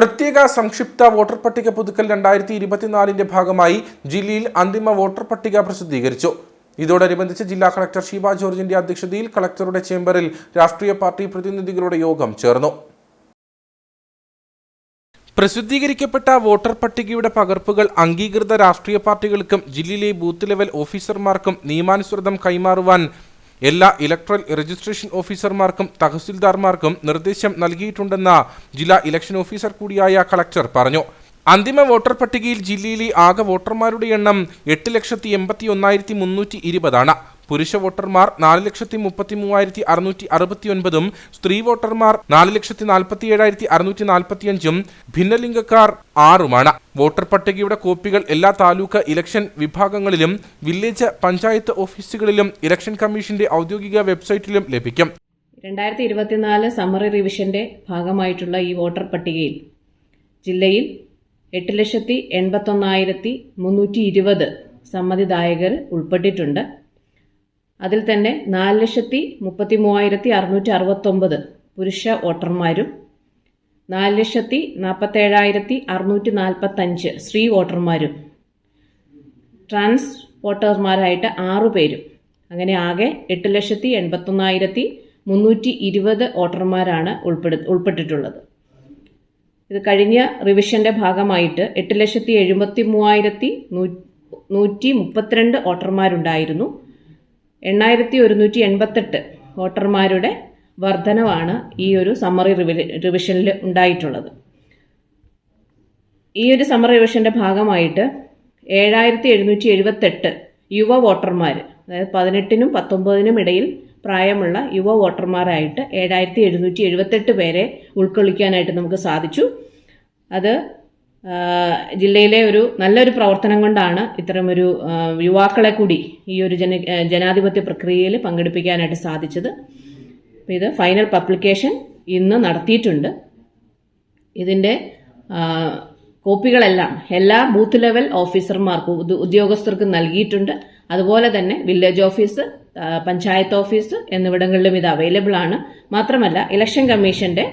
പ്രത്യേക സംക്ഷിപ്ത വോട്ടർ പട്ടിക പുതുക്കൽ രണ്ടായിരത്തി ഇരുപത്തിനാലിന്റെ ഭാഗമായി ജില്ലയിൽ അന്തിമ വോട്ടർ പട്ടിക പ്രസിദ്ധീകരിച്ചു. ഇതോടനുബന്ധിച്ച് ജില്ലാ കളക്ടർ ഷീബ ജോർജിന്റെ അധ്യക്ഷതയിൽ കളക്ടറുടെ ചേംബറിൽ രാഷ്ട്രീയ പാർട്ടി പ്രതിനിധികളുടെ യോഗം ചേർന്നു. പ്രസിദ്ധീകരിക്കപ്പെട്ട വോട്ടർ പട്ടികയുടെ പകർപ്പുകൾ അംഗീകൃത രാഷ്ട്രീയ പാർട്ടികൾക്കും ജില്ലയിലെ ബൂത്ത് ലെവൽ ഓഫീസർമാർക്കും നിയമാനുസൃതം കൈമാറുവാൻ എല്ലാ ഇലക്ട്രൽ രജിസ്ട്രേഷൻ ഓഫീസർമാർക്കും തഹസിൽദാർമാർക്കും നിർദ്ദേശം നൽകിയിട്ടുണ്ടെന്ന് ജില്ലാ ഇലക്ഷൻ ഓഫീസർ കൂടിയായ കളക്ടർ പറഞ്ഞു. അന്തിമ വോട്ടർ പട്ടികയിൽ ജില്ലയിലെ ആകെ വോട്ടർമാരുടെ എണ്ണം എട്ട് ലക്ഷത്തി എൺപത്തി ഒന്നായിരത്തി മുന്നൂറ്റി ഇരുപതാണ്. പുരുഷ വോട്ടർമാർ നാല് ലക്ഷത്തി മുപ്പത്തി മൂവായിരത്തി അറുന്നൂറ്റി അറുപത്തി ഒൻപതും സ്ത്രീ വോട്ടർമാർ നാല് ലക്ഷത്തി നാൽപ്പത്തി ഏഴായിരത്തി അറുന്നൂറ്റി നാൽപ്പത്തിയഞ്ചും ഭിന്നലിംഗക്കാർ ആറുമാണ്. വോട്ടർ പട്ടികയുടെ കോപ്പികൾ എല്ലാ താലൂക്ക് ഇലക്ഷൻ വിഭാഗങ്ങളിലും വില്ലേജ് പഞ്ചായത്ത് ഓഫീസുകളിലും ഇലക്ഷൻ കമ്മീഷന്റെ ഔദ്യോഗിക വെബ്സൈറ്റിലും ലഭിക്കും. രണ്ടായിരത്തി ഇരുപത്തിനാല് സമ്മറി റിവിഷന്റെ ഭാഗമായിട്ടുള്ള ഈ വോട്ടർ പട്ടികയിൽ ജില്ലയിൽ എട്ട് ലക്ഷത്തി എൺപത്തൊന്നായിരത്തി മുന്നൂറ്റി ഇരുപത് സമ്മതിദായകർ ഉൾപ്പെട്ടിട്ടുണ്ട്. അതിൽ തന്നെ നാല് ലക്ഷത്തി മുപ്പത്തി മൂവായിരത്തി അറുന്നൂറ്റി അറുപത്തൊമ്പത് പുരുഷ വോട്ടർമാരും നാല് ലക്ഷത്തി നാൽപ്പത്തേഴായിരത്തി അറുന്നൂറ്റി നാൽപ്പത്തഞ്ച് സ്ത്രീ വോട്ടർമാരും ട്രാൻസ് വോട്ടർമാരായിട്ട് ആറു പേരും. അങ്ങനെ ആകെ എട്ട് ലക്ഷത്തി എൺപത്തൊന്നായിരത്തി മുന്നൂറ്റി ഇരുപത് വോട്ടർമാരാണ് ഉൾപ്പെടു ഉൾപ്പെട്ടിട്ടുള്ളത്. ഇത് കഴിഞ്ഞ റിവിഷന്റെ ഭാഗമായിട്ട് എട്ട് ലക്ഷത്തി എഴുപത്തി മൂവായിരത്തി നൂറ്റി മുപ്പത്തിരണ്ട് വോട്ടർമാരുണ്ടായിരുന്നു. എണ്ണായിരത്തി ഒരുന്നൂറ്റി എൺപത്തെട്ട് വോട്ടർമാരുടെ വർധനവാണ് ഈ ഒരു സമ്മറി റിവിഷനിൽ ഉണ്ടായിട്ടുള്ളത്. ഈ ഒരു സമ്മർ റിവിഷന്റെ ഭാഗമായിട്ട് ഏഴായിരത്തി എഴുന്നൂറ്റി എഴുപത്തെട്ട് യുവ വോട്ടർമാർ അതായത് പതിനെട്ടിനും പത്തൊമ്പതിനും ഇടയിൽ പ്രായമുള്ള യുവ വോട്ടർമാരായിട്ട് ഏഴായിരത്തി എഴുന്നൂറ്റി എഴുപത്തെട്ട് പേരെ ഉൾക്കൊള്ളിക്കാനായിട്ട് നമുക്ക് സാധിച്ചു. അത് ജില്ലയിലെ ഒരു നല്ലൊരു പ്രവർത്തനം കൊണ്ടാണ് ഇത്തരമൊരു യുവാക്കളെ കൂടി ഈ ഒരു ജന ജനാധിപത്യ പ്രക്രിയയിൽ പങ്കെടുപ്പിക്കാനായിട്ട് സാധിച്ചത്. അപ്പോൾ ഇത് ഫൈനൽ പബ്ലിക്കേഷൻ ഇന്ന് നടത്തിയിട്ടുണ്ട്. ഇതിന്റെ കോപ്പികളെല്ലാം എല്ലാ ബൂത്ത് ലെവൽ ഓഫീസർമാർക്കും ഉദ്യോ- ഉദ്യോഗസ്ഥർക്കും നൽകിയിട്ടുണ്ട്. അതുപോലെ തന്നെ വില്ലേജ് ഓഫീസ് പഞ്ചായത്ത് ഓഫീസ് എന്നിവിടങ്ങളിലും ഇത് അവൈലബിൾ ആണ് മാത്രമല്ല ഇലക്ഷൻ കമ്മീഷന്റെ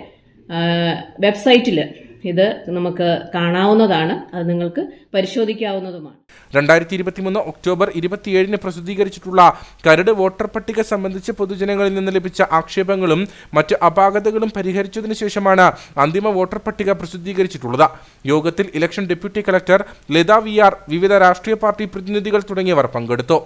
വെബ്സൈറ്റിൽ ഇത് നമുക്ക് കാണാവുന്നതാണ്. അത് നിങ്ങൾക്ക് പരിശോധിക്കാവുന്നതുമാണ്. രണ്ടായിരത്തി ഇരുപത്തിമൂന്ന് ഒക്ടോബർ ഇരുപത്തിയേഴിന് പ്രസിദ്ധീകരിച്ചിട്ടുള്ള കരട് വോട്ടർ പട്ടിക സംബന്ധിച്ച് പൊതുജനങ്ങളിൽ നിന്ന് ലഭിച്ച ആക്ഷേപങ്ങളും മറ്റ് അപാകതകളും പരിഹരിച്ചതിനു ശേഷമാണ് അന്തിമ വോട്ടർ പട്ടിക പ്രസിദ്ധീകരിച്ചിട്ടുള്ളത്. യോഗത്തിൽ election deputy collector Latha V R വിവിധ രാഷ്ട്രീയ പാർട്ടി പ്രതിനിധികൾ തുടങ്ങിയവർ പങ്കെടുത്തു.